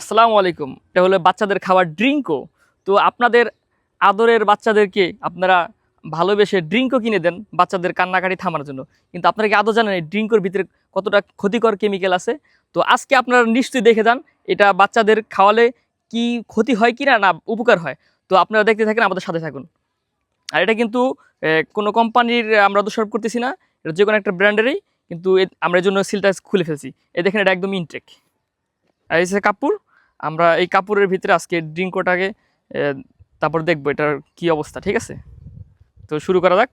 আসসালামু আলাইকুম। এটা হলো বাচ্চাদের খাবার ড্রিঙ্কও তো আপনাদের আদরের বাচ্চাদেরকে আপনারা ভালোবেসে ড্রিঙ্কও কিনে দেন বাচ্চাদের কান্নাকাটি থামার জন্য। কিন্তু আপনারা কি আদৌ জানেন এই ড্রিঙ্কর ভিতরে কতটা ক্ষতিকর কেমিক্যাল আছে? তো আজকে আপনারা নিশ্চয়ই দেখে যান এটা বাচ্চাদের খাওয়ালে কি ক্ষতি হয় কি না না উপকার হয়। তো আপনারা দেখতে থাকেন, আমাদের সাথে থাকুন। আর এটা কিন্তু কোনো কোম্পানির আমরা দোষারোপ করতেছি না। এটা যে কোনো একটা ব্র্যান্ডেরই, কিন্তু আমরা এর জন্য সিলটা খুলে ফেলছি। এ, দেখেন এটা একদম ইনটেক। আর এই যে কাপড় আমরা এই কাপড়ের ভিতরে আজকে ড্রিঙ্কোটাকে তারপর দেখব এটার কি অবস্থা ঠিক আছে? তো শুরু করা যাক।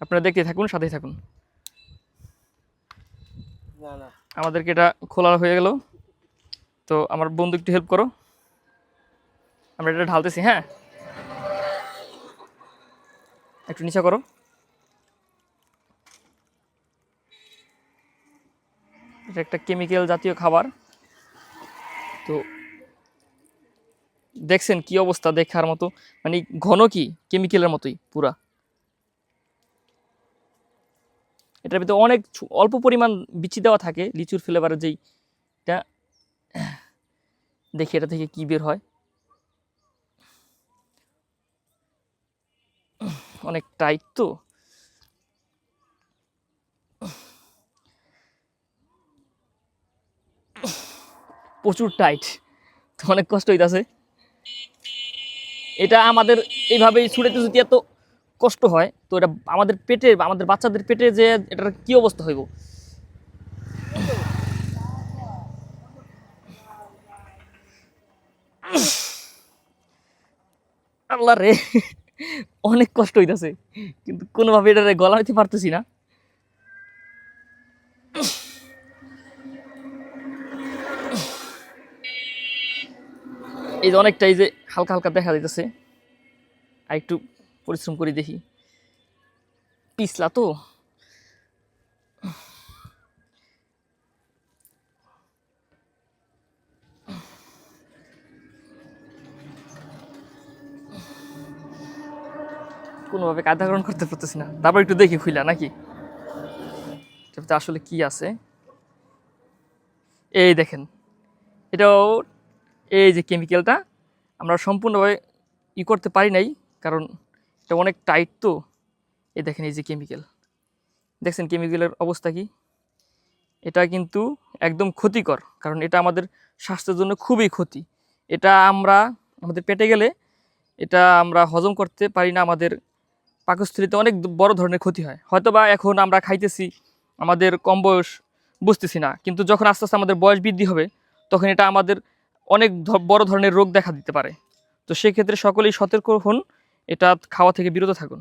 আপনারা দেখতে থাকুন সাথেই থাকুন। আমাদেরকে এটা খোলা হয়ে গেল। তো আমার বন্ধু একটু হেল্প করো। আমরা এটা ঢালতেছি হ্যাঁ? একটু নিচা করো। এটা একটা কেমিক্যাল জাতীয় খাবার। তো দেখছেন কি অবস্থা দেখার মতো? মানে ঘন কি? কেমিক্যালের মতোই, পুরা। এটার ভিতরে অনেক অল্প পরিমাণ বিচি দেওয়া থাকে, লিচুর ফ্লেভারের যেই এটা দেখি এটা থেকে কি বের হয়। অনেক টাইট তো। প্রচুর টাইট অনেক কষ্ট হইতাছে। এটা আমাদের এইভাবেই ছুটাতে ছুটি এত কষ্ট হয়। তো এটা আমাদের পেটে আমাদের বাচ্চাদের পেটে যে এটার কি অবস্থা হইব? আল্লাহ রে, অনেক কষ্ট হইতেছে। কিন্তু কোনোভাবে এটা গলা হইতে পারতেছি না। এই যে অনেকটা, এই যে হালকা হালকা দেখা যাইতেছে। আর একটু পরিশ্রম করে দেখি। পিছলা তো। কোনোভাবে কায়দা গ্রহণ করতে পারতেছি না। তারপর একটু দেখি খুইলা নাকি? আসলে কি আছে? এই দেখেন, এটাও এই যে কেমিক্যালটা আমরা সম্পূর্ণভাবে ই করতে পারি নাই, কারণ এটা অনেক টাইট তো। এই দেখেন এই যে কেমিক্যাল দেখছেন কেমিক্যালের অবস্থা কি? এটা কিন্তু একদম ক্ষতিকর, কারণ এটা আমাদের স্বাস্থ্যের জন্য খুবই ক্ষতি। এটা আমরা, আমাদের পেটে গেলে এটা আমরা হজম করতে পারি না, আমাদের পাকস্থলিতে অনেক বড় ধরনের ক্ষতি হয়। হয়তো বা এখন আমরা খাইতেছি, আমাদের কম বয়স, বুঝতেছি না। কিন্তু যখন আস্তে আস্তে আমাদের বয়স বৃদ্ধি হবে, তখন এটা আমাদের অনেক বড় ধরনের রোগ দেখা দিতে পারে। তো সেক্ষেত্রে সকলেই সতর্ক হন, এটা খাওয়া থেকে বিরত থাকুন।